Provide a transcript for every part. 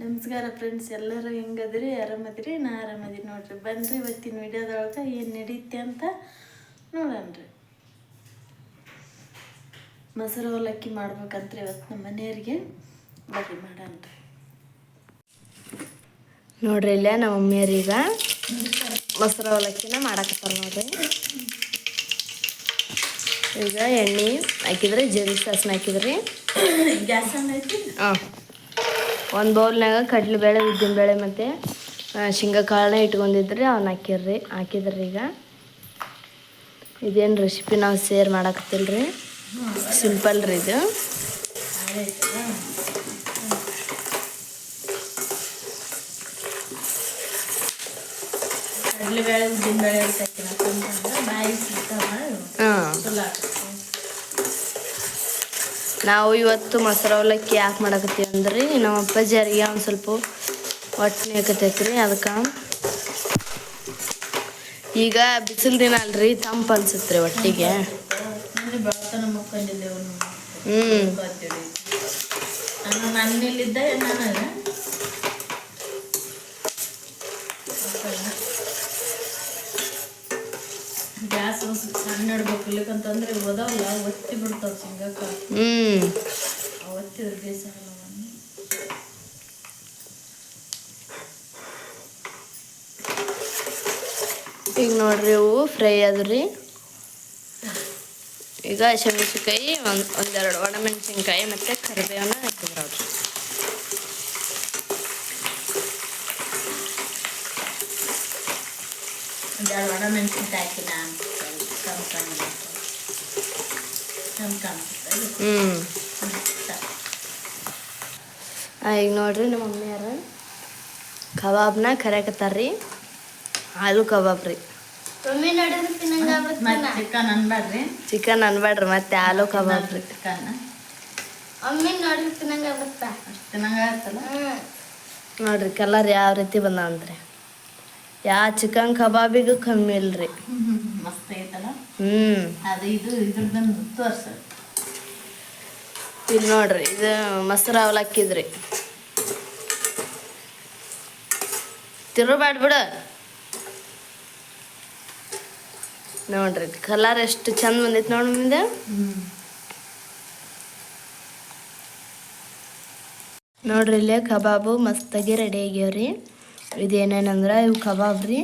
ನಮಸ್ಕಾರ ಫ್ರೆಂಡ್ಸ್ ಎಲ್ಲರೂ ಹೆಂಗದ್ರಿ? ಆರಾಮದ್ರಿ? ನಾ ಆರಾಮದಿ ನೋಡ್ರಿ. ಬನ್ರಿ ಇವತ್ತಿನ ವಿಡಿಯೋದೊಳಗೆ ಏನು ನಡೀತೆ ಅಂತ ನೋಡೋಣ್ರಿ ಮೊಸರು ಅವಲಕ್ಕಿ ಮಾಡ್ಬೇಕಂತ್ರಿ ಇವತ್ತು ನಮ್ಮ ಮನೆಯವ್ರಿಗೆ. ಬರ್ರಿ ಮಾಡೋಣ್ರಿ ನೋಡ್ರಿ ಇಲ್ಲ ನಮ್ಮ ಮಮ್ಮಿಯರೀಗ ಮೊಸರು ಅವಲಕ್ಕಿನ ಮಾಡಾಕತ್ತಾರ ನೋಡ್ರಿ. ಈಗ ಎಣ್ಣೆ ಹಾಕಿದ್ರಿ ಜೀರಿಗೆ ಸಾಸ್ನ ಹಾಕಿದ್ರಿ. ಗ್ಯಾಸ್ ಹಾಂ. ಒಂದು ಬೌಲ್ನಾಗ ಉದ್ದಿನ ಬೇಳೆ ಮತ್ತು ಶೇಂಗಾ ಕಾಳನ್ನ ಇಟ್ಕೊಂಡಿದ್ರಿ ಅವ್ನ ಹಾಕಿರ್ರಿ. ಹಾಕಿದ್ರಿ ಈಗ. ಇದೇನು ರೆಸಿಪಿ ನಾವು ಶೇರ್ ರೀ ಸಿಂಪಲ್ ರೀ ಇದು. ಕಡಲೆಬೇಳೆ ಉದ್ದಿನಬೇಳೆ ಬೇಳೆ ಹಾಂ. ನಾವು ಇವತ್ತು ಮೊಸರು ಅವಲಕ್ಕಿ ಯಾಕೆ ಮಾಡಕತ್ತೀವಿ ಅಂದ್ರಿ, ನಮ್ಮ ಅಪ್ಪಾಜಿಯರಿಗೆ ಒಂದು ಸ್ವಲ್ಪ ಹೊಟ್ಟೆ ಹಾಕತೈತಿ ರೀ ಅದಕ್ಕೆ ಈಗ ಬಿಸಿಲು ದಿನ ಅಲ್ರಿ, ತಂಪು ಅನ್ಸುತ್ತೆ ರೀ ಮುಕ್ಕೊಂಡಿದ್ದೆವು ಹ್ಞೂ ಗೊತ್ತಿಡಿ ನಾನು ನನ್ನಿಲ್ಲಿದ್ದ ನಾನು ಗ್ಯಾಸ್ ಸಣ್ಣ ಇಡ್ಬೇಕು. ಇಲ್ಲಕಂತಂದ್ರೆ ಓದವಲ್ಲ ಒತ್ತಿ ಬಿಡ್ತಾವ ಶೇಂಗಾಕ. ಹ್ಞೂ ಒತ್ತಿದ್ರೆ ಬೇಸರ ಈಗ ನೋಡ್ರಿ ಇವು ಫ್ರೈ ಆದ್ರಿ. ಈಗ ಹಸಿಮೆಣ್ಸಿನ್ಕಾಯಿ ಒಂದು ಒಂದೆರಡು ಒಣಮೆಣ್ಸಿನ್ಕಾಯಿ ಮತ್ತು ಕರಿಬೇವನ್ನ ಹಾಕಿದ್ರು ಒಂದೆರಡು ಒಣ ಮೆಣಸಿನ್ಕಾಯಿ ಹಾಕಿ ನಾನು ಕಮ್ ಕಮ್ ಕಮ್ ಕಮ್ ಹ್ಞೂ ಈಗ ನೋಡ್ರಿ ನಮ್ಮ ಮಮ್ಮಿಯಾರ ಕಬಾಬ್ನ ಕರೆಕತ್ತಾರ್ರಿ ಆಲೂ ಕಬಾಬ್ ರೀ ಚಿಕನ್ ಅನ್ಬೇಡ್ರಿ ಚಿಕನ್ ಅನ್ಬೇಡ್ರಿ ಮತ್ತೆ ಆಲೂ ಕಬಾಬ್ ರೀ ಚಿಕನ್ ಅಮ್ಮಿ ನೋಡ್ರಿ ತಿನ್ನಂಗ ನೋಡ್ರಿ ಕಲರ್ ಯಾವ ರೀತಿ ಬಂದಾವಂತ್ರಿ ಯಾವ ಚಿಕನ್ ಕಬಾಬಿಗೂ ಕಮ್ಮಿ ಇಲ್ರಿ. ಮಸ್ತ್ ಐತಲ್ಲ? ಅದು ಇದು ಇದ್ರದ್ದು ತೋರ್ಸ ಇದು ನೋಡ್ರಿ ಇದು ಮೊಸರು ಅವಲಕ್ಕಿದ್ರಿ ತಿರುಬೇಡ ಬಿಡು. ನೋಡ್ರಿ ಕಲರ್ ಎಷ್ಟು ಚಂದ ಬಂದೈತಿ ನೋಡಿ ಮುಂದೆ. ನೋಡ್ರಿ ಇಲ್ಲೇ ಕಬಾಬು ಮಸ್ತಾಗಿ ರೆಡಿ ಆಗ್ಯಾವ್ರಿ. ಇದೇನೇನಂದ್ರೆ ಇವು ಕಬಾಬ್ ರೀ.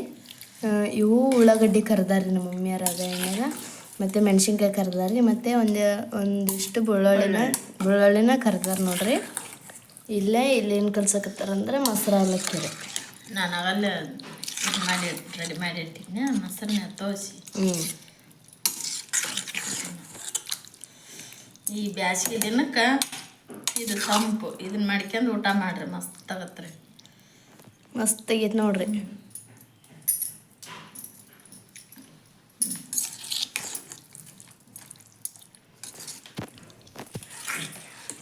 ಇವು ಉಳ್ಳಾಗಡ್ಡಿ ಕರ್ದಾರಿ ನಮ್ಮ ಮಮ್ಮಿಯರ ಅದ ಏನಾರ ಮತ್ತು ಮೆಣಸಿನ್ಕಾಯಿ ಕರ್ದಾರಿ ಮತ್ತು ಒಂದು ಒಂದಿಷ್ಟು ಬೆಳ್ಳುಳ್ಳಿನ ಬೆಳ್ಳುಳ್ಳಿನ ಕರ್ದಾರ ನೋಡ್ರಿ. ಇಲ್ಲೇ ಇಲ್ಲೇನು ಕಲ್ಸಕತ್ತಾರಂದ್ರೆ ಮೊಸರು ಅವಲಕ್ಕಿ ರೀ. ನಾನು ಅವೆಲ್ಲ ಮಾಡಿ ರೆಡಿ ಮಾಡಿ ಇಟ್ಟಿದ್ದೆ ಮೊಸರನ್ನ ತೋಸಿ ಹ್ಞೂ ಈ ಬ್ಯಾಸಿಗೆ ದಿನಕ್ಕೆ ಇದು ತಂಪು ಇದನ್ನ ಮಾಡ್ಕೊಂಡು ಊಟ ಮಾಡಿರಿ ಮಸ್ತ್ ಆಗತ್ತೆ ರೀ ಮಸ್ತಾಗೈತೆ ನೋಡ್ರಿ.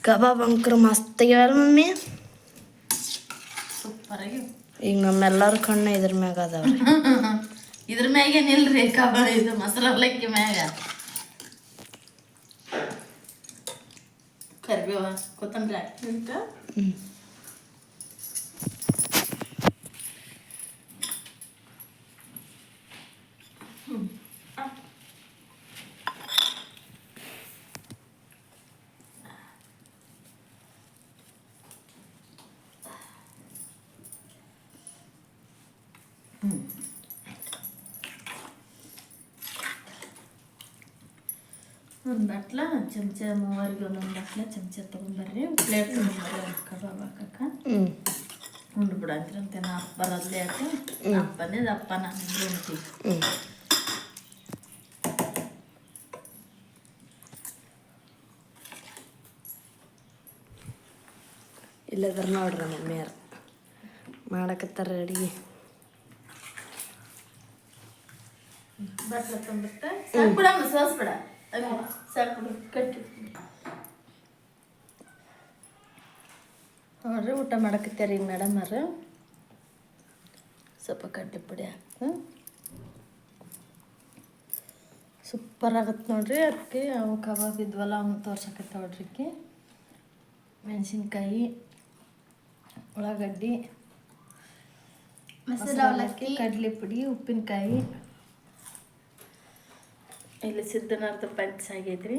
ಕಬಾಬ್ ಅಂಕರು ಮಸ್ತ್ ಆಗ್ಯಾರ ಮಮ್ಮಿ? ಈಗ ನಮ್ಮೆಲ್ಲರ ಕಣ್ಣು ಇದ್ರ ಮ್ಯಾಗ ಅದಾವ್ರಿ. ಇದ್ರ ಮ್ಯಾಗೇನಿಲ್ರಿ ಕಬಾಬ್ ಇದು ಮೊಸರು ಅವಲಕ್ಕಿ ಮ್ಯಾಗ. ಕರಿಬೇವ ಕೊತ್ತಂಬರಿ ಹಾಕಿ. ಒಂದು ಬಟ್ಲ ಚಮಚ ಮೂವರಿಗೆ ಒಂದೊಂದು ಬಟ್ಲ ಚಮಚ ತೊಗೊಂಬರ್ರಿ. ಪ್ಲೇಟ್ ತೊಗೊಂಬರ್ರಿ ಒಂದು ಕಬಾಬ್ ಹಾಕಕ್ಕೆ ಹ್ಞೂ ಉಂಡು ಬಿಡಂತ್ರಂತೆ ನಾ ಅಪ್ಪ ಬರೋದ್ಲೇ ಆಯ್ತು. ಅಪ್ಪನೇ ದಪ್ಪ ಅಪ್ಪ ನಾನು ಹ್ಞೂ ಇಲ್ಲದ್ರ ನೋಡ್ರಿ ಮಮ್ಮಿಯಾರ ಮಾಡಕತ್ತಾರ ಅಡಿಗೆ. ಬಟ್ಲ ತೊಗೊಂಬಿಟ್ಟ ಸಾಕು ಬಿಡಮ್ಮ ಸೋಸ್ಬೇಡ ಸಾಕು ಬಿಡು ಕಟ್ಟಿ ನೋಡ್ರಿ ಊಟ ಮಾಡಕತ್ತೀರಿ ಈಗ ಮೇಡಮ್ ಅವ್ರು? ಸ್ವಲ್ಪ ಕಡ್ಲೆ ಪುಡಿ ಹಾಕು. ಸೂಪರ್ ಆಗತ್ತೆ ನೋಡ್ರಿ. ಅದಕ್ಕೆ ಅವು ಕಬಾಬ್ ಇದ್ವಲ್ಲ ಅವ್ನು ತೋರ್ಸಕತ್ತ ನೋಡ್ರಿಕ್ಕೆ ಮೆಣಸಿನ್ಕಾಯಿ ಉಳ್ಳಾಗಡ್ಡಿ ಮೊಸರು ಅವಲಕ್ಕಿ. ಕಡಲೆ ಪುಡಿ ಉಪ್ಪಿನಕಾಯಿ. ಇಲ್ಲಿ ಸಿದ್ಧನಾರ್ಥ ಪಂಚ ಆಗೈತ್ರಿ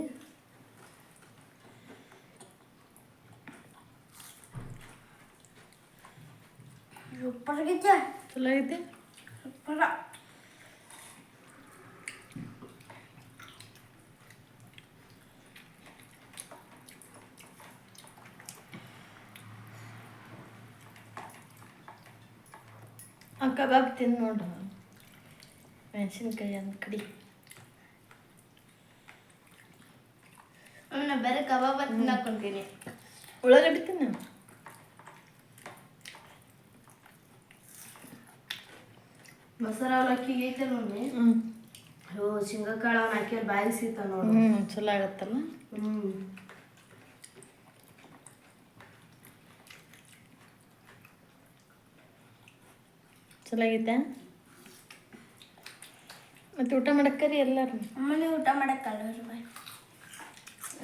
ಚಲೋ ಐತಿ ಆ ಕಬಾಬ್ ತಿಂದು ನೋಡು. ಮೆಣಸಿನ್ಕಾಯಿ ಅಂದ್ ಕಡಿ ನಾನು ಬೇರೆ ಕಬಾಬ್ ತಿನ್ನಕೊಂತೀನಿ. ಉಳ್ಳಾಗಡ್ಡಿ ತಿನ್ನು. ಮೊಸರು ಅವಲಕ್ಕಿ ಐತೆ ಮಮ್ಮಿ. ಹ್ಞೂ ಅವು ಶೇಂಗಾ ಕಾಳು ಅವ್ನ ಹಾಕಿ ಬಾಯಿಗೆ ಸಿಗ್ತಾವ ನೋಡಿ. ಹ್ಞೂ ಚಲೋ ಆಗತ್ತಲ್ಲ? ಹ್ಞೂ ಚಲೋ ಆಗೈತೆ? ಮತ್ತೆ ಊಟ ಮಾಡಕ್ಕರಿ ಎಲ್ಲರೂ? ಅಮ್ಮನೇ ಊಟ ಮಾಡಕ್ಕಲ್ಲ ಬಾಯ್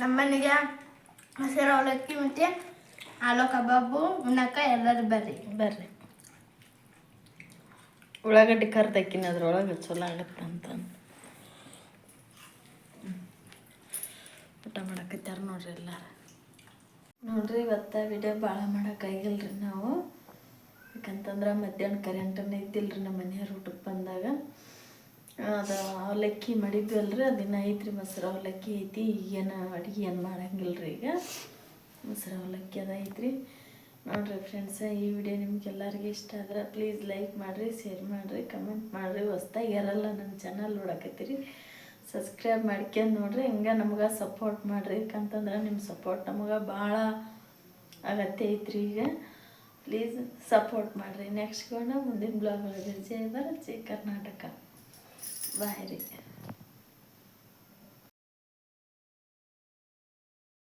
ನಮ್ಮನೆಗೆ ಮೊಸರು, ಅವಲಕ್ಕಿ ಮತ್ತು ಆಲೂ ಕಬಾಬು, ಉಣ್ಣಕ್ಕ ಎಲ್ಲರೂ ಬರ್ರಿ ಬರ್ರಿ. ಉಳ್ಳಾಗಡ್ಡಿ ಕರ್ದಕ್ಕಿನ ಅದ್ರೊಳಗೆ ಚಲೋ ಆಗತ್ತೆ ಅಂತ ಊಟ ಮಾಡಕತ್ತಾರ ನೋಡ್ರಿ ಎಲ್ಲಾರು. ನೋಡ್ರಿ ಇವತ್ತು ವಿಡಿಯೋ ಭಾಳ ರೀ ನಾವು. ಯಾಕಂತಂದ್ರೆ ಮಧ್ಯಾಹ್ನ ಕರೆಂಟನ್ನು ರೀ ನಮ್ಮ ಮನೆಯವ್ರು ಊಟಕ್ಕೆ ಬಂದಾಗ. ಅದು ಅವಲಕ್ಕಿ ಮಾಡಿದ್ವಲ್ರಿ ಅದಿನ್ನ ಐತ್ರಿ ಮೊಸರು ಅವಲಕ್ಕಿ ಐತಿ, ಈಗೇನು ಅಡುಗೆ ಏನು ಮಾಡಂಗಿಲ್ರಿ ಈಗ. ಮೊಸರು ಅವಲಕ್ಕಿ ಅದ ಐತ್ರಿ. ನೋಡ್ರಿ ಫ್ರೆಂಡ್ಸ ಈ ವಿಡಿಯೋ ನಿಮ್ಗೆಲ್ಲರಿಗೂ ಇಷ್ಟ ಆದ್ರೆ ಪ್ಲೀಸ್ ಲೈಕ್ ಮಾಡಿರಿ ಶೇರ್ ಮಾಡಿರಿ ಕಮೆಂಟ್ ಮಾಡಿರಿ, ಹೊಸ್ದಾಗಿ ಇರಲ್ಲ ನನ್ನ ಚಾನಲ್ ನೋಡಕತ್ತೀರಿ ಸಬ್ಸ್ಕ್ರೈಬ್ ಮಾಡ್ಕೊಂಡು ನೋಡ್ರಿ, ಹಿಂಗೆ ನಮ್ಗೆ ಸಪೋರ್ಟ್ ಮಾಡಿರಿ, ಯಾಕಂತಂದ್ರೆ ನಿಮ್ಮ ಸಪೋರ್ಟ್ ನಮಗೆ ಭಾಳ ಅಗತ್ಯ ಐತ್ರಿ ಈಗ. ಪ್ಲೀಸ್ ಸಪೋರ್ಟ್ ಮಾಡಿರಿ. ನೆಕ್ಸ್ಟ್ ಕೂಡ ಮುಂದಿನ ಬ್ಲಾಗ್ ಜೈ ಭಾರತ್, ಜೈ ಕರ್ನಾಟಕ. ಬಾಯ್ ರೀ